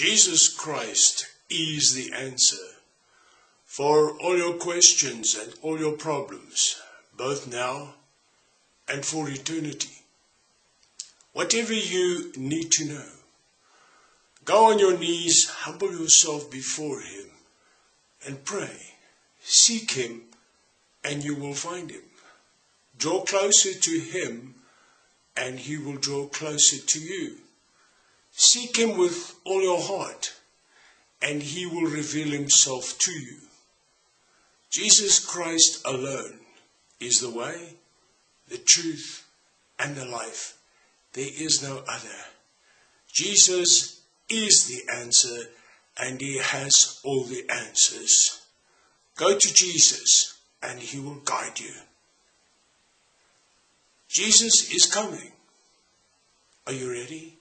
Jesus Christ is the answer for all your questions and all your problems, both now and for eternity. Whatever you need to know, go on your knees, humble yourself before Him, and pray. Seek Him, and you will find Him. Draw closer to Him, and He will draw closer to you. Seek Him with all your heart, and He will reveal Himself to you. Jesus Christ alone is the way, the truth, and the life. There is no other. Jesus is the answer, and He has all the answers. Go to Jesus, and He will guide you. Jesus is coming. Are you ready?